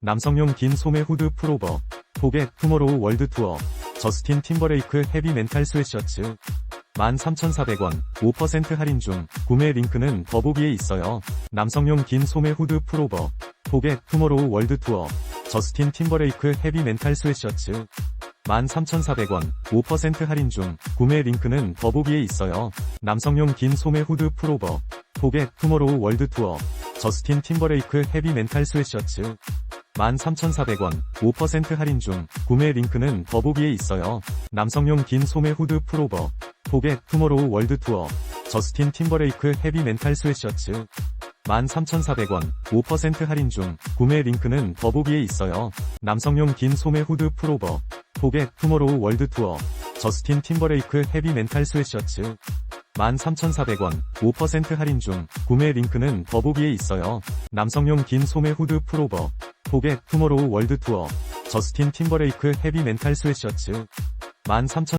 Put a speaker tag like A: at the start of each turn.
A: 남성용 긴 소매 후드 풀오버, 포겟 투모로우 월드 투어, 저스틴 팀버레이크 헤비 멘탈 스웨셔츠. 13,400원, 5% 할인 중, 구매 링크는 더보기에 있어요. 남성용 긴 소매 후드 풀오버, 포겟 투모로우 월드 투어, 저스틴 팀버레이크 헤비 멘탈 스웨셔츠. 13,400원, 5% 할인 중, 구매 링크는 더보기에 있어요. 남성용 긴 소매 후드 풀오버, 포겟 투모로우 월드 투어, 저스틴 팀버레이크 헤비 멘탈 스웨셔츠. 13,400원, 5% 할인 중, 구매 링크는 더보기에 있어요. 남성용 긴 소매 후드 풀오버, 포겟 투모로우 월드 투어, 저스틴 팀버레이크 헤비 멘탈 스웨셔츠. 13,400원, 5% 할인 중, 구매 링크는 더보기에 있어요. 남성용 긴 소매 후드 풀오버, 포겟 투모로우 월드 투어, 저스틴 팀버레이크 헤비 멘탈 스웨셔츠. 13,400원, 5% 할인 중, 구매 링크는 더보기에 있어요. 남성용 긴 소매 후드 풀오버, 포겟 투모로우 월드 투어, 저스틴 팀버레이크 헤비 멘탈 스웨셔츠. 13,000